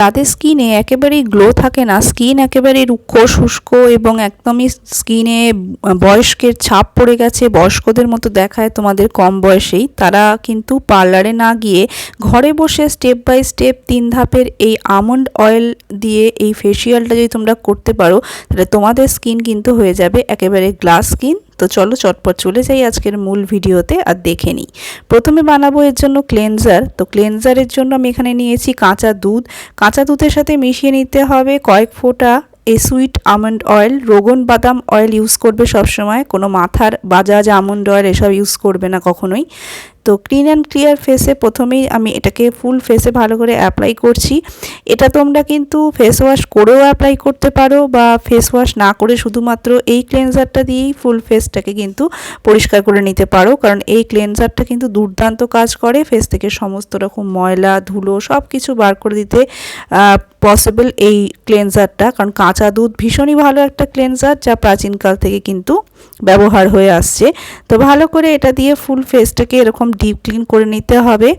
তাদের স্কিনে একেবারেই গ্লো থাকে না। স্কিন একেবারে রুক্ষ, শুষ্ক এবং একদমই স্কিনে বয়স্কের ছাপ পড়ে গেছে। বয়স্কদের মতো দেখায় তোমাদের কম বয়সেই। তারা কিন্তু পার্লারে না গিয়ে ঘরে বসে স্টেপ বাই স্টেপ তিন ধাপের এই আমন্ড অয়েল দিয়ে এই ফেসিয়ালটা যদি তোমরা করতে পারো, তাহলে তোমাদের স্কিন কিন্তু হয়ে যাবে একেবারে গ্লাস স্কিন তো চলো চটপট চলে যাই আজকের মূল ভিডিওতে আর দেখে নিই। প্রথমে বানাবো এর জন্য ক্লেনজার তো ক্লেনজারের জন্য আমি এখানে নিয়েছি কাঁচা দুধ। কাঁচা দুধের সাথে মিশিয়ে নিতে হবে কয়েক ফোঁটা a sweet almond oil. Roghan Badam oil use করবে সবসময়। কোনো মাথার বাজাজ আমন্ড অয়েল এসব ইউজ করবে না কখনোই। তো ক্লিন অ্যান্ড ক্লিয়ার ফেসে প্রথমেই আমি এটাকে ফুল ফেসে ভালো করে অ্যাপ্লাই করছি। এটা তোমরা কিন্তু ফেস ওয়াশ করেও অ্যাপ্লাই করতে পারো বা ফেস ওয়াশ না করে শুধুমাত্র এই ক্লেনজারটা দিয়েই ফুল ফেসটাকে কিন্তু পরিষ্কার করে নিতে পারো। কারণ এই ক্লেনজারটা কিন্তু দুর্দান্ত কাজ করে ফেস থেকে সমস্ত রকম ময়লা, ধুলো সব কিছু বার করে দিতে পসিবল এই ক্লেনজারটা কারণ কাঁচা দুধ ভীষণই ভালো একটা ক্লেনজার যা প্রাচীনকাল থেকে কিন্তু ব্যবহার হয়ে আসছে। তো ভালো করে এটা দিয়ে ফুল ফেসটাকে এরকম ডিপ ক্লিন করে নিতে হবে,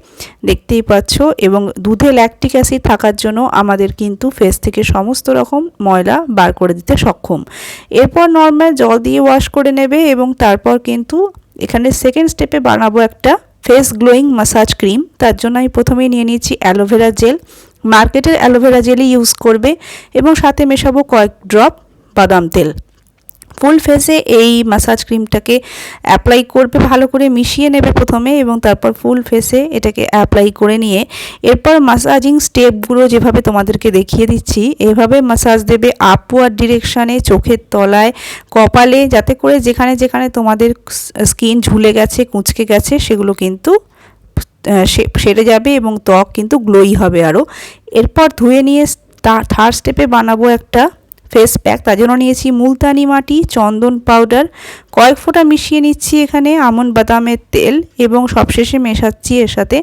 দেখতেই পাচ্ছ। এবং দুধে ল্যাকটিক অ্যাসিড থাকার জন্য আমাদের কিন্তু ফেস থেকে সমস্ত রকম ময়লা বার করে দিতে সক্ষম। এরপর নর্মাল জল দিয়ে ওয়াশ করে নেবে এবং তারপর কিন্তু এখানে সেকেন্ড স্টেপে বানাবো একটা ফেস গ্লোয়িং মাসাজ ক্রিম তার জন্য আমি প্রথমেই নিয়ে নিয়েছি অ্যালোভেরা জেল মার্কেটের অ্যালোভেরা জেলই ইউজ করবে এবং সাথে মেশাবো কয়েক ড্রপ বাদাম তেল। ফুল ফেসে এই মাসাজ ক্রিমটাকে অ্যাপ্লাই করবে, ভালো করে মিশিয়ে নেবে প্রথমে এবং তারপর ফুল ফেসে এটাকে অ্যাপ্লাই করে নিয়ে এরপর মাসাজিং স্টেপগুলো যেভাবে তোমাদেরকে দেখিয়ে দিচ্ছি, এভাবে মাসাজ দেবে আপওয়ার ডিরেকশানে চোখের তলায়, কপালে, যাতে করে যেখানে যেখানে তোমাদের স্কিন ঝুলে গেছে, কুঁচকে গেছে, সেগুলো কিন্তু সেরে যাবে এবং ত্বক কিন্তু গ্লোই হবে আরও এরপর ধুয়ে নিয়ে থার্ড স্টেপে বানাবো একটা ফেস প্যাক, তার জন্য নিয়েছি মুলতানি মাটি, চন্দন পাউডার। কয়েক ফোঁটা মিশিয়ে নিচ্ছি এখানে আমন বাদামের তেল এবং সবশেষে মেশাচ্ছি এর সাথে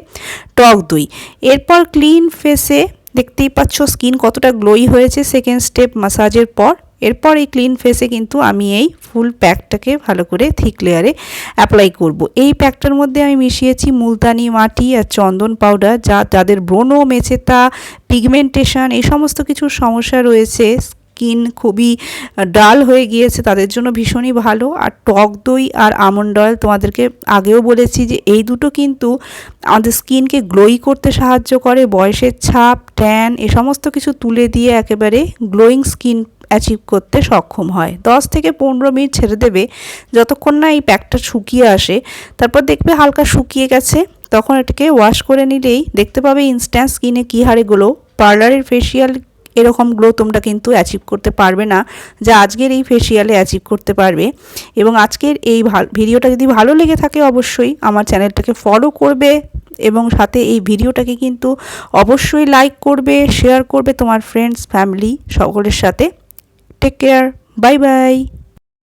টক দই। এরপর ক্লিন ফেসে দেখতেই পাচ্ছ স্কিন কতটা গ্লোই হয়েছে সেকেন্ড স্টেপ মাসাজের পর। এরপর এই ক্লিন ফেসে কিন্তু আমি এই ফুল প্যাকটাকে ভালো করে থিক লেয়ারে অ্যাপ্লাই করব। এই প্যাকটার মধ্যে আমি মিশিয়েছি মুলতানি মাটি আর চন্দন পাউডার, যা যাদের ব্রণ মেচেতা পিগমেন্টেশন, এই সমস্ত কিছু সমস্যা রয়েছে স্কিন খুবই ডাল হয়ে গিয়েছে, তাদের জন্য ভীষণই ভালো। আর টক দই আর আমন্ড অয়েল তোমাদেরকে আগেও বলেছি যে এই দুটো কিন্তু আমাদের স্কিনকে গ্লোই করতে সাহায্য করে। বয়সের ছাপ ট্যান এ সমস্ত কিছু তুলে দিয়ে একেবারে গ্লোয়িং স্কিন অ্যাচিভ করতে সক্ষম হয়। দশ থেকে পনেরো মিনিট ছেড়ে দেবে, যতক্ষণ না এই প্যাকটা শুকিয়ে আসে। তারপর দেখবে হালকা শুকিয়ে গেছে, তখন এটাকে ওয়াশ করে নিলেই দেখতে পাবে ইনস্ট্যান্ট স্কিনে কী হারে গ্লো পার্লারের ফেসিয়াল এরকম গ্লো তোমরা কিন্তু অ্যাচিভ করতে পারবে না, যা আজকের এই ফেসিয়ালে অ্যাচিভ করতে পারবে। এবং আজকের এই ভিডিওটা যদি ভালো লেগে থাকে অবশ্যই আমার চ্যানেলটাকে ফলো করবে এবং সাথে এই ভিডিওটাকে কিন্তু অবশ্যই লাইক করবে শেয়ার করবে তোমার ফ্রেন্ডস ফ্যামিলি সকলের সাথে। Take care bye bye